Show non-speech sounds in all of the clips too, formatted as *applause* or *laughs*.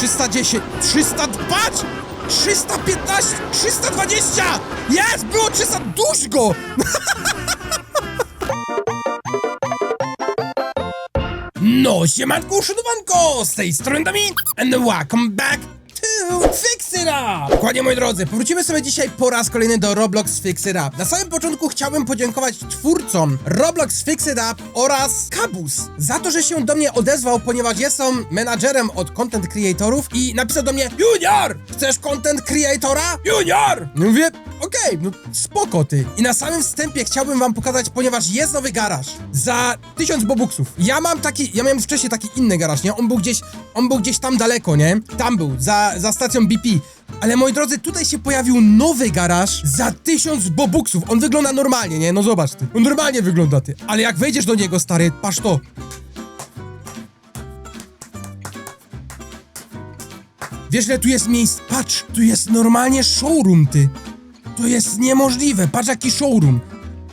310, 300, patrz! 315, 320! Jest, było 300, duż go! *laughs* No, siemanko, uszadowanko! Z tej strony Dami, and welcome back Fix It Up! Dokładnie, moi drodzy, powrócimy sobie dzisiaj po raz kolejny do Roblox Fix It Up. Na samym początku chciałbym podziękować twórcom Roblox Fix It Up oraz Kabus za to, że się do mnie odezwał, ponieważ jestem menadżerem od content creatorów i napisał do mnie Junior! Chcesz content creatora? Junior! No mówię, okej, no spoko ty. I na samym wstępie chciałbym wam pokazać, ponieważ jest nowy garaż za 1000 bobuksów. Ja mam taki, ja miałem wcześniej taki inny garaż, nie? On był gdzieś, on był gdzieś tam daleko, nie? Tam był, za, za stacją BP. Ale moi drodzy, tutaj się pojawił nowy garaż za 1000 bobuksów. On wygląda normalnie, nie? No zobacz ty. On normalnie wygląda ty. Ale jak wejdziesz do niego, stary, patrz to. Wiesz, ile tu jest miejsc? Patrz, tu jest normalnie showroom, ty. To jest niemożliwe. Patrz, jaki showroom.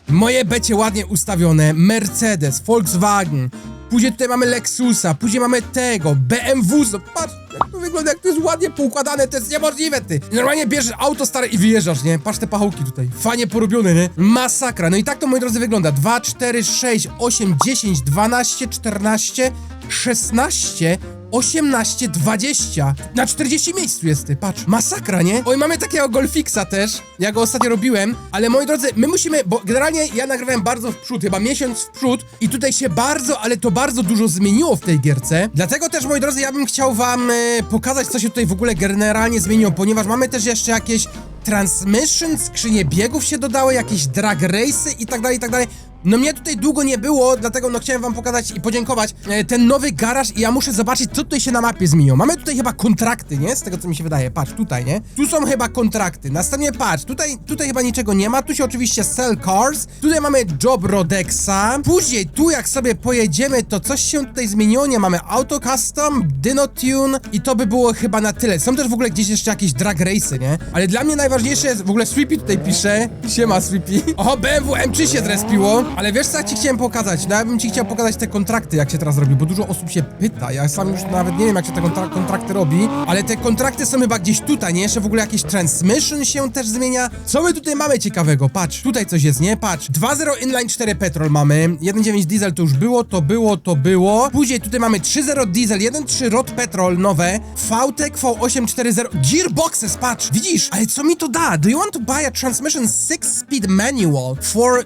Moje becie ładnie ustawione. Mercedes, Volkswagen. Później tutaj mamy Lexusa, później mamy tego, BMW. No patrz, jak to wygląda, jak to jest ładnie poukładane, to jest niemożliwe, ty. Normalnie bierzesz auto stare i wyjeżdżasz, nie? Patrz te pachołki tutaj. Fajnie porobione, nie? Masakra. No i tak to, moi drodzy, wygląda. 2, 4, 6, 8, 10, 12, 14, 16, 18, 20. Na 40 miejsc tu jest ty, patrz. Masakra, nie? Oj, mamy takiego Golfixa też. Ja go ostatnio robiłem, ale moi drodzy, my musimy, bo generalnie ja nagrywałem bardzo w przód, chyba miesiąc w przód i tutaj się bardzo, ale to bardzo dużo zmieniło w tej gierce. Dlatego też, moi drodzy, ja bym chciał wam e, pokazać, co się tutaj w ogóle generalnie zmieniło, ponieważ mamy też jeszcze jakieś transmission, skrzynie biegów się dodały, jakieś drag race'y i tak dalej, i tak dalej. No mnie tutaj długo nie było, dlatego no chciałem wam pokazać i podziękować e, ten nowy garaż i ja muszę zobaczyć, co tutaj się na mapie zmieniło. Mamy tutaj chyba kontrakty, nie? Z tego, co mi się wydaje. Patrz, tutaj, nie? Tu są chyba kontrakty. Następnie patrz, tutaj, tutaj chyba niczego nie ma. Tu się oczywiście sell cars. Tutaj mamy job Rodexa. Później tu, jak sobie pojedziemy, to coś się tutaj zmieniło. Nie mamy auto custom, dyno tune i to by było chyba na tyle. Są też w ogóle gdzieś jeszcze jakieś drag race'y, nie? Ale dla mnie najważniejsze jest, w ogóle Sweepy tutaj pisze. Siema, Sweepy. Oho, BMW M3 się zrespiło. Ale wiesz co ja ci chciałem pokazać? No ja bym ci chciał pokazać te kontrakty, jak się teraz robi, bo dużo osób się pyta. Ja sam już nawet nie wiem, jak się te kontra kontrakty robi, ale te kontrakty są chyba gdzieś tutaj, nie? Jeszcze w ogóle jakieś transmission się też zmienia. Co my tutaj mamy ciekawego? Patrz, tutaj coś jest, nie? Patrz, 2.0 inline 4 petrol mamy, 1.9 diesel to już było, to było, to było. Później tutaj mamy 3.0 diesel, 1.3 rod petrol nowe, VTEC V840, gearboxes, patrz, widzisz? Ale co mi to da? Do you want to buy a transmission 6-speed manual for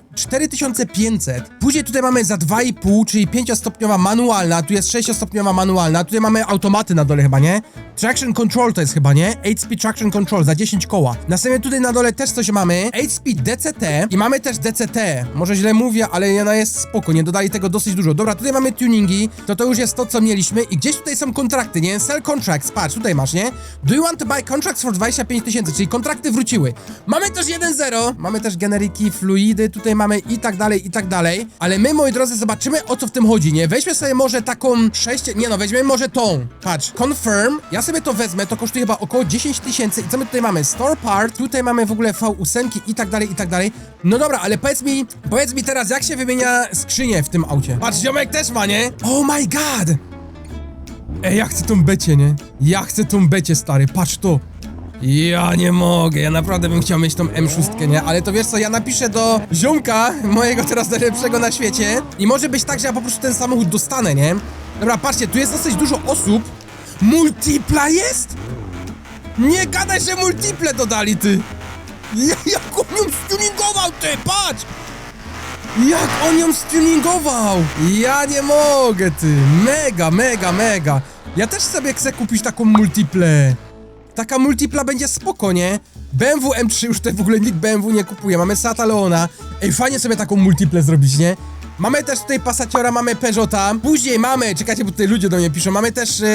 4500? Później tutaj mamy za 2,5, czyli 5-stopniowa manualna, tu jest 6-stopniowa manualna, tutaj mamy automaty na dole chyba, nie? Traction control to jest chyba, nie? 8-speed traction control za 10 koła. Następnie tutaj na dole też coś mamy, 8-speed DCT i mamy też DCT. Może źle mówię, ale ona jest spoko, nie dodali tego dosyć dużo. Dobra, tutaj mamy tuningi, to to już jest to, co mieliśmy i gdzieś tutaj są kontrakty, nie? Sell contracts, patrz, tutaj masz, nie? Do you want to buy contracts for 25 tysięcy, czyli kontrakty wróciły. Mamy też 1.0, mamy też generiki, fluidy, tutaj mamy i tak dalej, i tak dalej, ale my, moi drodzy, zobaczymy, o co w tym chodzi, nie? Weźmy sobie może taką 6, nie no, weźmiemy może tą, patrz, confirm, ja sobie to wezmę, to kosztuje chyba około 10 tysięcy i co my tutaj mamy? Store part, tutaj mamy w ogóle V8 i tak dalej, i tak dalej. No dobra, ale powiedz mi, powiedz mi teraz, jak się wymienia skrzynię w tym aucie? Patrz, ziomek też ma, nie? Oh my god! Ej, ja chcę tą becie, nie? Ja chcę tą becie, stary, patrz to. Ja nie mogę, ja naprawdę bym chciał mieć tą M6, nie? Ale to wiesz co, ja napiszę do ziomka, mojego teraz najlepszego na świecie i może być tak, że ja po prostu ten samochód dostanę, nie? Dobra, patrzcie, tu jest dosyć dużo osób. Multipla jest? Nie gadaj, że multiple dodali, ty! Ja, jak on ją stuningował, ty, patrz! Jak on ją stuningował! Ja nie mogę, ty! Mega, mega, mega! Ja też sobie chcę kupić taką multiple. Taka multipla będzie spoko, nie? BMW M3 już tutaj w ogóle nikt BMW nie kupuje. Mamy Seata Leona. Ej, fajnie sobie taką multiple zrobić, nie? Mamy też tutaj Passaciora, mamy Peugeota. Później mamy, czekajcie, bo tutaj ludzie do mnie piszą, mamy też e,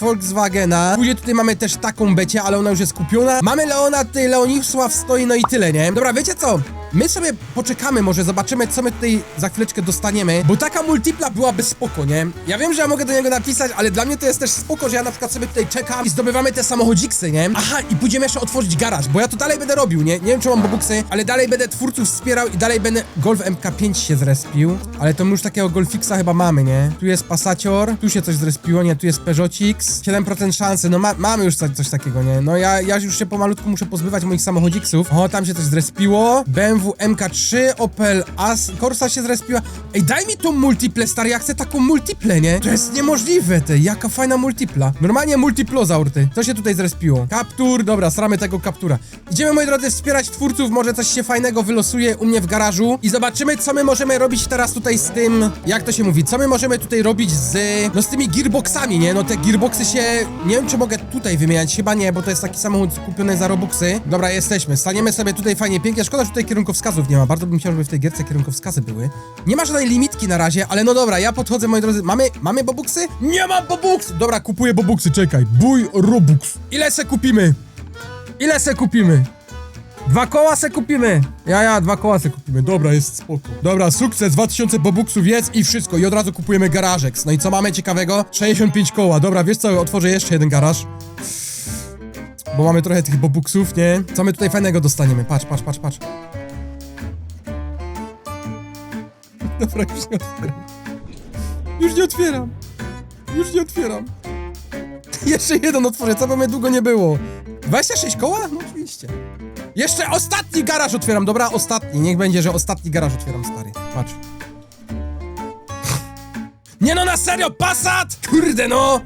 Volkswagena. Później tutaj mamy też taką becie, ale ona już jest kupiona. Mamy Leona, tutaj Leonisław stoi, no i tyle, nie? Dobra, wiecie co? My sobie poczekamy, może zobaczymy, co my tutaj za chwileczkę dostaniemy, bo taka multipla byłaby spoko, nie? Ja wiem, że ja mogę do niego napisać, ale dla mnie to jest też spoko, że ja na przykład sobie tutaj czekam i zdobywamy te samochodziksy, nie? Aha, i pójdziemy jeszcze otworzyć garaż, bo ja to dalej będę robił, nie? Nie wiem, czy mam bobuksy, ale dalej będę twórców wspierał i dalej będę... Golf MK5 się zrespił, ale to my już takiego Golfixa chyba mamy, nie? Tu jest Passacior, tu się coś zrespiło, nie? Tu jest Peugeotix, 7% szansy, no ma, mamy już coś, takiego, nie? No ja, ja już się pomalutku muszę pozbywać moich samochodziksów. O, tam się coś zrespiło. BMW MK3, Opel As, Corsa się zrespiła. Ej, daj mi tą multiple, stary, ja chcę taką multiple, nie? To jest niemożliwe, ty, jaka fajna multipla. Normalnie multiplozaur, ty. Co się tutaj zrespiło? Kaptur, dobra, sramy tego kaptura. Idziemy, moi drodzy, wspierać twórców, może coś się fajnego wylosuje u mnie w garażu i zobaczymy, co my możemy robić teraz tutaj z tym, jak to się mówi, co my możemy tutaj robić z, no z tymi gearboxami, nie? No te gearboxy się, nie wiem, czy mogę tutaj wymieniać, chyba nie, bo to jest taki samochód kupiony za robuxy. Dobra, jesteśmy, staniemy sobie tutaj fajnie, pięknie, szkoda, że tutaj kierunkowskazów nie ma, bardzo bym chciał, żeby w tej gierce kierunkowskazy były. Nie ma żadnej limitki na razie, ale no dobra, ja podchodzę, moi drodzy, mamy, mamy bobuksy? Nie mam bobuks! Dobra, kupuję bobuksy, czekaj, bój robux. Ile se kupimy? Ile se kupimy? Dwa koła se kupimy! Ja, ja, dwa koła se kupimy. Dobra, jest spoko. Dobra, sukces, 2000 bobuksów jest i wszystko. I od razu kupujemy garażek. No i co mamy ciekawego? 65 koła. Dobra, wiesz co, otworzę jeszcze jeden garaż. Bo mamy trochę tych bobuksów, nie? Co my tutaj fajnego dostaniemy? Patrz, patrz, patrz, patrz. Dobra, już nie otwieram. Już nie otwieram. Już nie otwieram. *laughs* Jeszcze jeden otworzę, co by mnie długo nie było. 26 koła? No oczywiście. Jeszcze ostatni garaż otwieram, dobra? Ostatni. Niech będzie, że ostatni garaż otwieram, stary. Patrz. *laughs* Nie no, na serio, Passat! Kurde no!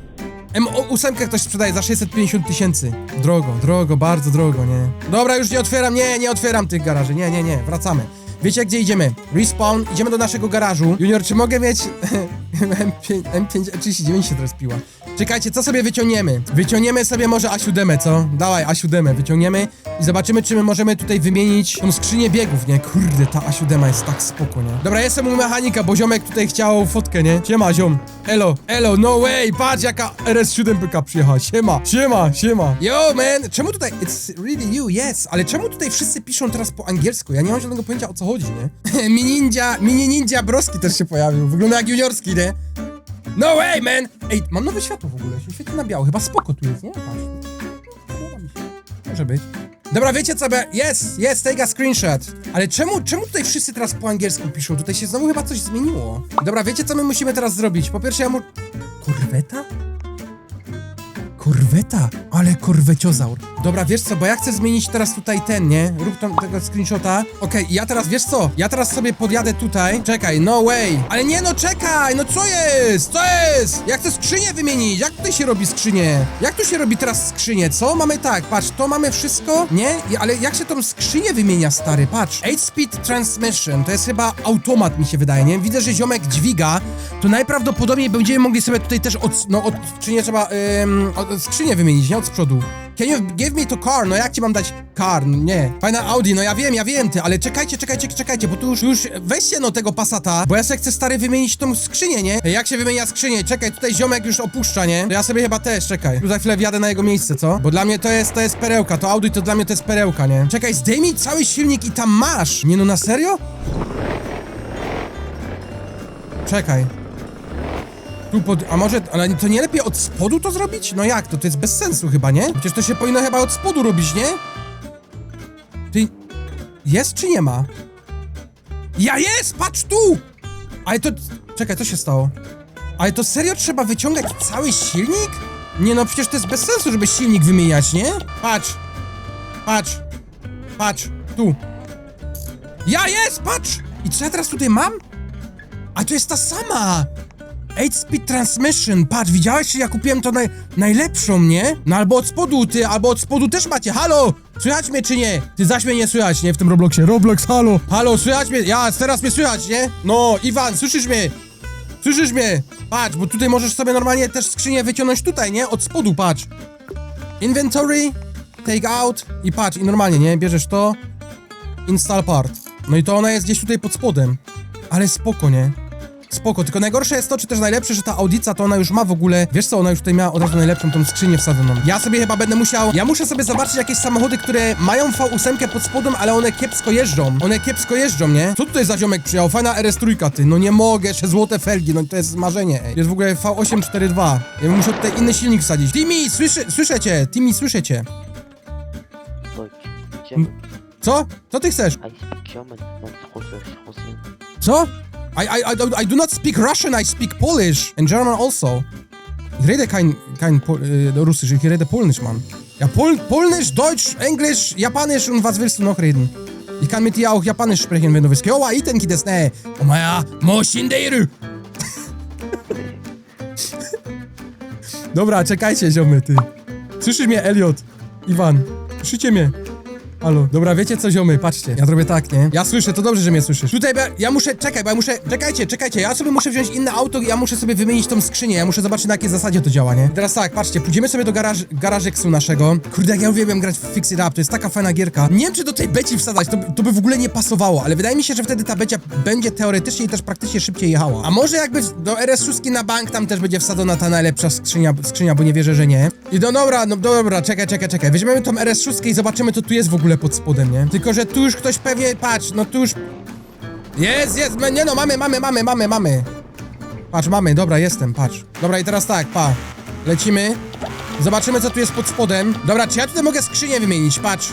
M8 ktoś sprzedaje za 650 tysięcy. Drogo, drogo, bardzo drogo, nie? Dobra, już nie otwieram, nie, nie otwieram tych garaży, nie, nie, nie, wracamy. Wiecie gdzie idziemy? Respawn, idziemy do naszego garażu. Junior, czy mogę mieć... *laughs* M5, M539 się teraz piła. Czekajcie, co sobie wyciągniemy? Wyciągniemy sobie może A7, co? Dawaj, A7, wyciągniemy i zobaczymy, czy my możemy tutaj wymienić tą skrzynię biegów, nie? Kurde, ta A7 jest tak spoko, nie? Dobra, jestem u mechanika, bo ziomek tutaj chciał fotkę, nie? Siema, ziom. Elo, elo, no way, patrz jaka RS7 przyjechała. Siema, siema, siema. Yo, man, czemu tutaj... It's really you, yes, ale czemu tutaj wszyscy piszą teraz po angielsku? Ja nie mam żadnego pojęcia, o co chodzi, nie? *laughs* mini ninja, mini ninja broski też się pojawił. Wygląda jak juniorski, nie? No way, man! Ej, mam nowe światło w ogóle, się na biało, chyba spoko tu jest, nie? Może być. Dobra, wiecie co. Yes, yes, take a screenshot. Ale czemu, czemu tutaj wszyscy teraz po angielsku piszą? Tutaj się znowu chyba coś zmieniło. Dobra, wiecie co my musimy teraz zrobić? Po pierwsze ja mu... Korweta? Korweta? Ale korweciozaur. Dobra, wiesz co, bo ja chcę zmienić teraz tutaj ten, nie? Rób tam tego screenshota. Okej, ja teraz, wiesz co? Ja teraz sobie podjadę tutaj. Czekaj, no way. Ale nie no, czekaj, no co jest? Co jest? Ja chcę skrzynię wymienić. Jak tutaj się robi skrzynię? Jak tu się robi teraz skrzynię, co? Mamy tak, patrz, to mamy wszystko, nie? I, ale jak się tą skrzynię wymienia, stary? Patrz. 8-speed transmission, to jest chyba automat, mi się wydaje, nie? Widzę, że ziomek dźwiga, to najprawdopodobniej będziemy mogli sobie tutaj też od, no, od skrzynię trzeba, ym, od, skrzynię wymienić, nie? Od przodu. Can you give me to car? No jak ci mam dać car? No Nie. Fajna Audi, no ja wiem, ja wiem ty, ale czekajcie, czekajcie, czekajcie, bo tu już, już weźcie no tego Passata, bo ja sobie chcę stary wymienić tą skrzynię, nie? Jak się wymienia skrzynię? Czekaj, tutaj ziomek już opuszcza, nie? To ja sobie chyba też, czekaj. Tu za chwilę wjadę na jego miejsce, co? Bo dla mnie to jest, to jest perełka, to Audi to dla mnie to jest perełka, nie? Czekaj, zdejmij cały silnik i tam masz! Nie no, na serio? Czekaj. Tu pod... A może... Ale to nie lepiej od spodu to zrobić? No jak to? To jest bez sensu chyba, nie? Przecież to się powinno chyba od spodu robić, nie? Ty... Jest czy nie ma? Ja jest! Patrz tu! Ale to... Czekaj, co się stało? Ale to serio trzeba wyciągać cały silnik? Nie no, przecież to jest bez sensu, żeby silnik wymieniać, nie? Patrz! Patrz! Patrz! Tu! Ja jest! Patrz! I co ja teraz tutaj mam? A to jest ta sama! 8-speed transmission, patrz, widziałeś, że ja kupiłem to naj, najlepszą, nie? No albo od spodu, ty, albo od spodu też macie, halo! Słychać mnie czy nie? Ty zaś mnie nie słychać, nie? W tym Robloxie, Roblox, halo! Halo, słychać mnie? Ja, teraz mnie słychać, nie? No, Iwan, słyszysz mnie? Słyszysz mnie? Patrz, bo tutaj możesz sobie normalnie też skrzynię wyciągnąć tutaj, nie? Od spodu, patrz. Inventory, take out i patrz, i normalnie, nie? Bierzesz to, install part. No i to ona jest gdzieś tutaj pod spodem. Ale spoko, nie? Spoko, tylko najgorsze jest to, czy też najlepsze, że ta audica to ona już ma w ogóle, wiesz co, ona już tutaj miała od razu najlepszą tą skrzynię wsadzoną. Ja sobie chyba będę musiał, ja muszę sobie zobaczyć jakieś samochody, które mają V8 pod spodem, ale one kiepsko jeżdżą. One kiepsko jeżdżą, nie? Co tutaj za ziomek przyjechał? Fajna RS3, ty, no nie mogę, jeszcze złote felgi, no to jest marzenie, ej. Jest w ogóle V842. Ja bym musiał tutaj inny silnik wsadzić. Timmy, słyszy, słyszę cię, Timmy, słyszę cię. Co? Co ty chcesz? Co? I, I, I, I do not speak Russian, I speak Polish and German also. Ich rede kein, kein Pol äh, Russisch, ich rede Polnisch, Mann. Ja, Pol Polnisch, Deutsch, Englisch, Japanisch und was willst du noch reden? Ich kann mit dir auch Japanisch sprechen, wenn du willst. Kyowa itenki desu ne. Omaya, mo shindeiru. *laughs* Dobra, czekajcie, ziomy, ty. Słyszysz mnie, Elliot? Iwan, słyszycie mnie? Halo. Dobra, wiecie co, ziomy, patrzcie. Ja zrobię tak, nie? Ja słyszę, to dobrze, że mnie słyszysz. Tutaj, ja, ja muszę, czekaj, bo ja muszę, czekajcie, czekajcie, ja sobie muszę wziąć inne auto i ja muszę sobie wymienić tą skrzynię, ja muszę zobaczyć na jakiej zasadzie to działa, nie? Teraz tak, patrzcie, pójdziemy sobie do garaż, garażeksu naszego. Kurde, jak ja uwielbiam grać w Fix It Up, to jest taka fajna gierka. Nie wiem, czy do tej beci wsadzać, to, to by w ogóle nie pasowało, ale wydaje mi się, że wtedy ta becia będzie teoretycznie i też praktycznie szybciej jechała. A może jakby do RS6 na bank tam też będzie wsadzona ta najlepsza skrzynia, skrzynia, bo nie wierzę, że nie. I dobra, no dobra, czekaj, czekaj, czekaj. Weźmiemy tą RS6 i zobaczymy, co tu jest w ogóle pod spodem, nie? Tylko, że tu już ktoś pewnie, patrz, no tu już... Jest, jest, nie no, mamy, mamy, mamy, mamy, mamy. Patrz, mamy, dobra, jestem, patrz. Dobra, i teraz tak, pa. Lecimy. Zobaczymy, co tu jest pod spodem. Dobra, czy ja tutaj mogę skrzynię wymienić? Patrz.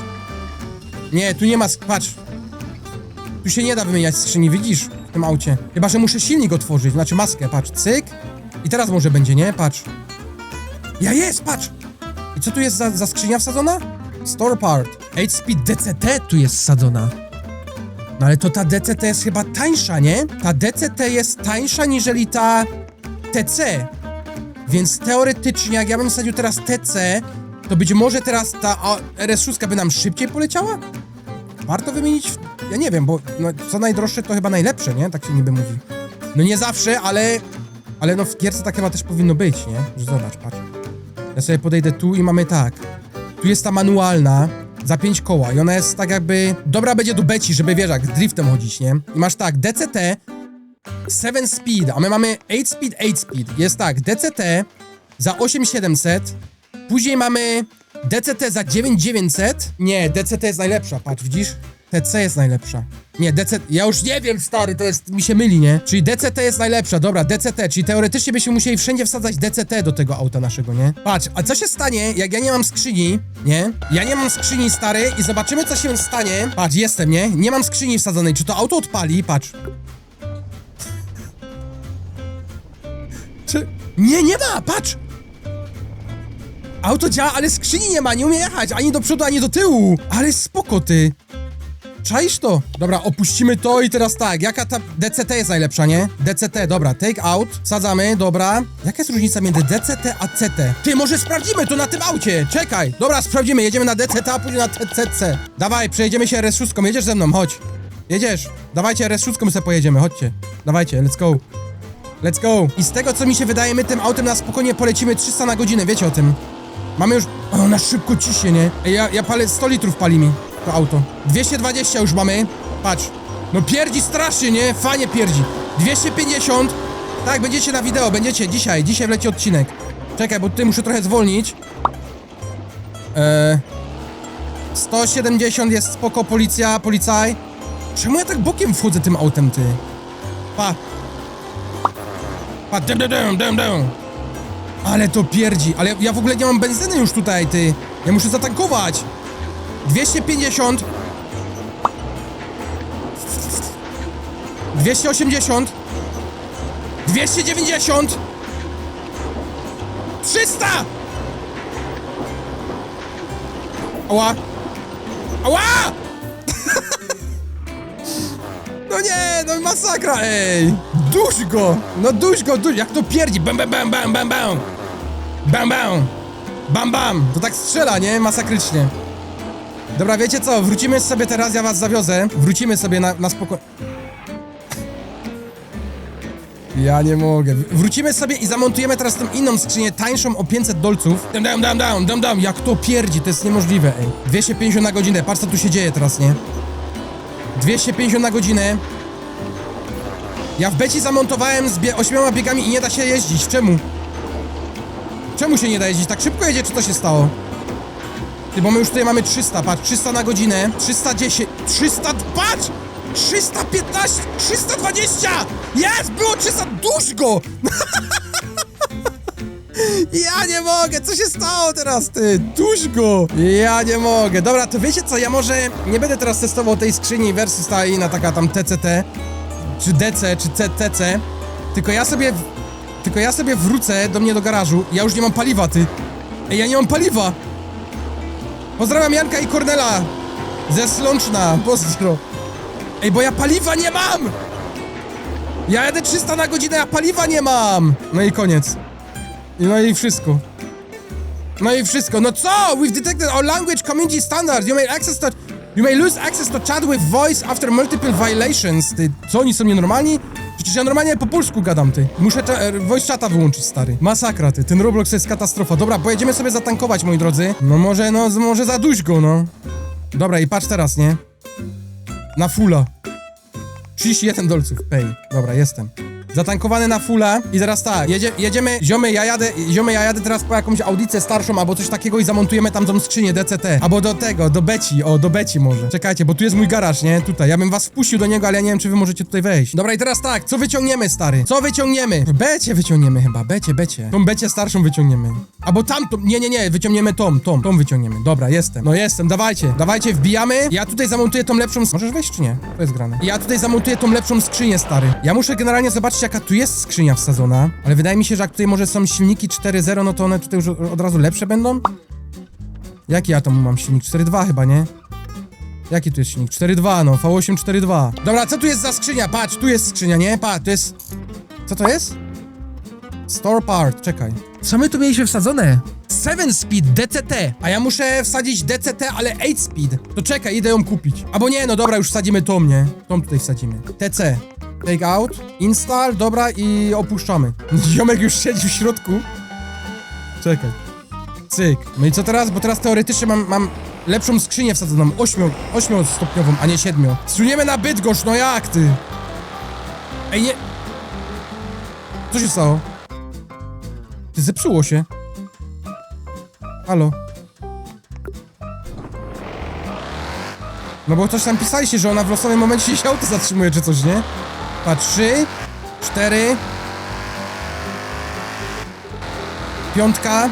Nie, tu nie ma, patrz. Tu się nie da wymieniać skrzyni, widzisz? W tym aucie. Chyba, że muszę silnik otworzyć, znaczy maskę, patrz, cyk. I teraz może będzie, nie? Patrz. Ja jest, patrz! I co tu jest za, za skrzynia wsadzona? Store part. 8 speed DCT tu jest wsadzona. No ale to ta DCT jest chyba tańsza, nie? Ta DCT jest tańsza niżeli ta TC. Więc teoretycznie, jak ja bym wsadził teraz TC, to być może teraz ta a, RS6 by nam szybciej poleciała? Warto wymienić? Ja nie wiem, bo no, co najdroższe to chyba najlepsze, nie? Tak się niby mówi. No nie zawsze, ale... Ale no w gierce tak chyba też powinno być, nie? Zobacz, patrz. Ja sobie podejdę tu i mamy tak. Tu jest ta manualna za 5 koła i ona jest tak jakby... Dobra będzie do beci, żeby wiesz, jak driftem chodzić, nie? I masz tak, DCT 7 speed, a my mamy 8 speed, 8 speed. Jest tak, DCT za 8700, później mamy DCT za 9900. Nie, DCT jest najlepsza, patrz, widzisz? TC jest najlepsza. Nie, DC... Ja już nie wiem, stary, to jest... mi się myli, nie? Czyli DCT jest najlepsza, dobra, DCT, czyli teoretycznie byśmy musieli wszędzie wsadzać DCT do tego auta naszego, nie? Patrz, a co się stanie, jak ja nie mam skrzyni, nie? Ja nie mam skrzyni, stary, i zobaczymy, co się stanie. Patrz, jestem, nie? Nie mam skrzyni wsadzonej, czy to auto odpali? Patrz. Czy... Nie, nie ma, patrz! Auto działa, ale skrzyni nie ma, nie umie jechać, ani do przodu, ani do tyłu. Ale spoko, ty. Czaisz to? Dobra, opuścimy to i teraz tak, jaka ta DCT jest najlepsza, nie? DCT, dobra, take out, sadzamy, dobra. Jaka jest różnica między DCT a CT? Ty, może sprawdzimy to na tym aucie, czekaj. Dobra, sprawdzimy, jedziemy na DCT, a później na TCC. Dawaj, przejedziemy się RS6, jedziesz ze mną, chodź. Jedziesz, dawajcie RS6 my sobie pojedziemy, chodźcie. Dawajcie, let's go. Let's go. I z tego, co mi się wydaje, my tym autem na spokojnie polecimy 300 na godzinę, wiecie o tym. Mamy już... O, na szybko ciśnie, nie? Ja, ja palę 100 litrów pali mi to auto. 220 już mamy. Patrz. No pierdzi strasznie, nie? Fajnie pierdzi. 250. Tak, będziecie na wideo, będziecie dzisiaj. Dzisiaj wleci odcinek. Czekaj, bo tutaj muszę trochę zwolnić. Eee... 170 jest spoko, policja, policaj. Czemu ja tak bokiem wchodzę tym autem, ty? Pa. Pa, dum, dum, dum, dum. Ale to pierdzi, ale ja w ogóle nie mam benzyny już tutaj, ty. Ja muszę zatankować. 250. 280. 290. 300. Ała. Ała! *laughs* No nie, no masakra, ej! Duś go! No duś go, duś, jak to pierdzi! Bam, bam, bam, bam, bam, bam! Bam, bam! Bam, bam! To tak strzela, nie? Masakrycznie. Dobra, wiecie co? Wrócimy sobie teraz, ja was zawiozę. Wrócimy sobie na, na spokojnie. Ja nie mogę. Wrócimy sobie i zamontujemy teraz tą inną skrzynię, tańszą o 500 dolców. Dam, dam, dam, dam, dam, dam. Jak to pierdzi, to jest niemożliwe, ej. 250 na godzinę, patrz co tu się dzieje teraz, nie? 250 na godzinę. Ja w beci zamontowałem z bie ośmioma biegami i nie da się jeździć. Czemu? Czemu się nie da jeździć? Tak szybko jedzie, czy to się stało? Ty, bo my już tutaj mamy 300, patrz, 300 na godzinę, 310, 300, patrz! 315, 320! Jest, było 300, duś go! *laughs* Ja nie mogę, co się stało teraz, ty? Duś go! Ja nie mogę. Dobra, to wiecie co, ja może nie będę teraz testował tej skrzyni wersji stałej na taka tam TCT, czy DC, czy CTC, tylko ja sobie, tylko ja sobie wrócę do mnie do garażu ja już nie mam paliwa, ty. Ej, ja nie mam paliwa! Pozdrawiam Janka i Kornela ze Slączna, pozdro. Ej, bo ja paliwa nie mam! Ja jadę 300 na godzinę, a paliwa nie mam! No i koniec. No i wszystko. No i wszystko. No co? We've detected our language community standards. You may access to... You may lose access to chat with voice after multiple violations. Ty, co, oni są nienormalni? Przecież ja normalnie po polsku gadam, ty. Muszę e, voice chata wyłączyć, stary. Masakra, ty. Ten Roblox to jest katastrofa. Dobra, pojedziemy sobie zatankować, moi drodzy. No może, no, może zaduś go, no. Dobra, i patrz teraz, nie? Na fulla. 31 dolców, pay. Dobra, jestem. Zatankowany na fulla i teraz tak, jedzie, jedziemy, ziomy, ja jadę, ziomy, ja jadę teraz po jakąś audicję starszą albo coś takiego i zamontujemy tam tą skrzynię DCT. Albo do tego, do Beci, o, do Beci może. Czekajcie, bo tu jest mój garaż, nie? Tutaj, ja bym was wpuścił do niego, ale ja nie wiem, czy wy możecie tutaj wejść. Dobra, i teraz tak, co wyciągniemy, stary? Co wyciągniemy? Becie wyciągniemy chyba, Becie, Becie. Tą Becie starszą wyciągniemy. Albo tamtą, nie, nie, nie, wyciągniemy tą, tą, tą wyciągniemy. Dobra, jestem. No jestem, dawajcie, dawajcie, wbijamy. Ja tutaj zamontuję tą lepszą... Możesz wejść czy nie? To jest grane. Ja tutaj zamontuję tą lepszą skrzynię, stary. Ja muszę generalnie zobaczyć, jaka tu jest skrzynia wsadzona, ale wydaje mi się, że jak tutaj może są silniki 4.0, no to one tutaj już od razu lepsze będą. Jaki ja tam mam silnik? 4.2 chyba, nie? Jaki tu jest silnik? 4.2, no, V8 4.2. Dobra, co tu jest za skrzynia? Patrz, tu jest skrzynia, nie? Patrz, to jest... Co to jest? Store part, czekaj. Co my tu mieliśmy wsadzone? 7 speed DCT, a ja muszę wsadzić DCT, ale 8 speed. To czekaj, idę ją kupić. Albo nie, no dobra, już wsadzimy tą, nie? Tą tutaj wsadzimy. TC. Take out, install, dobra i opuszczamy. *laughs* Ziomek już siedzi w środku. Czekaj. Cyk. No i co teraz? Bo teraz teoretycznie mam, mam lepszą skrzynię wsadzoną, 8, 8 stopniową, a nie 7. Suniemy na Bydgoszcz, no jak ty? Ej, nie... Co się stało? Ty zepsuło się. Halo? No bo coś tam pisaliście, że ona w losowym momencie się auto zatrzymuje czy coś, nie? Patrz, trzy, cztery, piątka,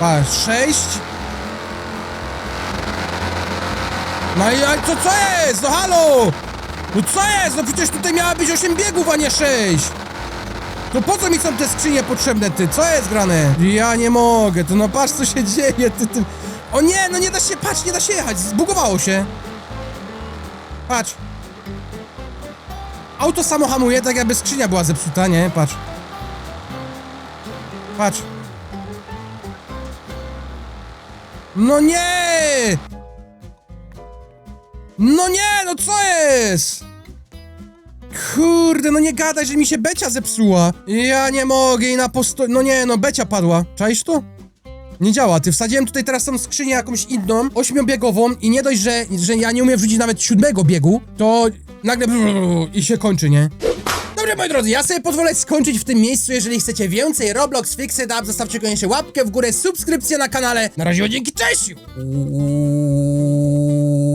patrz, sześć. No i ale co, co jest? No halo! No co jest? No przecież tutaj miała być 8 biegów, a nie 6! To po co mi są te skrzynie potrzebne, ty? Co jest grane? Ja nie mogę, to no patrz co się dzieje, ty, ty. O nie, no nie da się, patrz, nie da się jechać, zbugowało się. Patrz. Auto samo hamuje, tak jakby skrzynia była zepsuta, nie? Patrz. Patrz. No nie! No nie, no co jest? Kurde, no nie gadaj, że mi się Becia zepsuła. Ja nie mogę i na posto... No nie, no Becia padła. Czaisz to? Nie działa, ty wsadziłem tutaj teraz tą skrzynię jakąś inną, ośmiobiegową i nie dość, że, że ja nie umiem wrzucić nawet siódmego biegu, to nagle i się kończy, nie? Dobrze, moi drodzy, ja sobie pozwolę skończyć w tym miejscu. Jeżeli chcecie więcej Roblox Fixed Up, zostawcie koniecznie łapkę w górę, subskrypcję na kanale. Na razie, dzięki, cześć! Uuu.